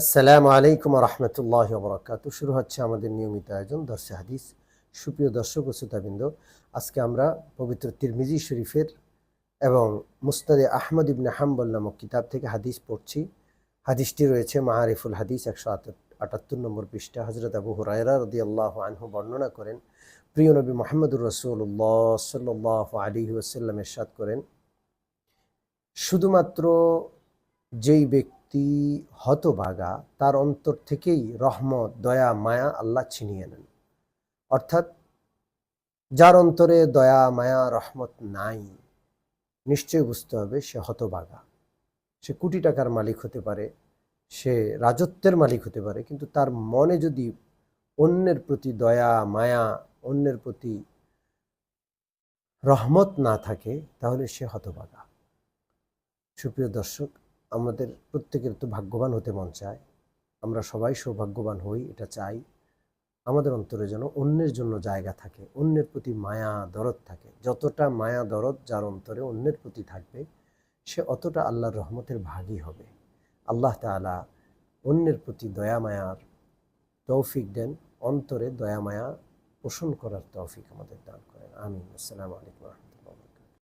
আসসালামু আলাইকুম রহমতুল্লাহ বরকাত। শুরু হচ্ছে আমাদের নিয়মিত আয়োজন, দর্শে হাদিস। সুপ্রিয় দর্শক ও শ্রোতাবৃন্দ, আজকে আমরা পবিত্র তিরমিজি শরীফের এবং মুস্তাদে আহমদ ইবনে হাম্বল নামক কিতাব থেকে হাদিস পড়ছি। হাদিসটি রয়েছে মাহারিফুল হাদিস একশো আটাত্তর নম্বর পৃষ্ঠা। হজরত আবু হুরায়রা রদি আল্লাহ আনহু বর্ণনা করেন, প্রিয় নবী মোহাম্মদুর রসুল্লাহ সাল্লাহ আলী ওসাল্লাম এরশাদ করেন, শুধুমাত্র যেই ব্যক্তি হতবাগা তার অন্তর থেকেই রহমত, দয়া, মায়া আল্লাহ ছিনিয়ে নেন। অর্থাৎ যার অন্তরে দয়া, মায়া, রহমত নাই, নিশ্চয়ই বুঝতে হবে সে হতবাগা সে কোটি টাকার মালিক হতে পারে, সে রাজত্বের মালিক হতে পারে, কিন্তু তার মনে যদি অন্যের প্রতি দয়া, মায়া, অন্যের প্রতি রহমত না থাকে, তাহলে সে হতবাগা সুপ্রিয় দর্শক আমাদের প্রত্যেকের তো ভাগ্যবান হতে মন চায়। আমরা সবাই সৌভাগ্যবান হই, এটা চাই। আমাদের অন্তরে যেন অন্যের জন্য জায়গা থাকে, অন্যের প্রতি মায়া, দরদ থাকে। যতটা মায়া, দরদ যার অন্তরে অন্যের প্রতি থাকবে, সে অতটা আল্লাহর রহমতের ভাগই হবে। আল্লাহ তাআলা অন্যের প্রতি দয়া, মায়ার তৌফিক দেন, অন্তরে দয়া, মায়া পোষণ করার তৌফিক আমাদের দান করেন। আমিন। আসসালামু আলাইকুম রহমতুল্লাহ।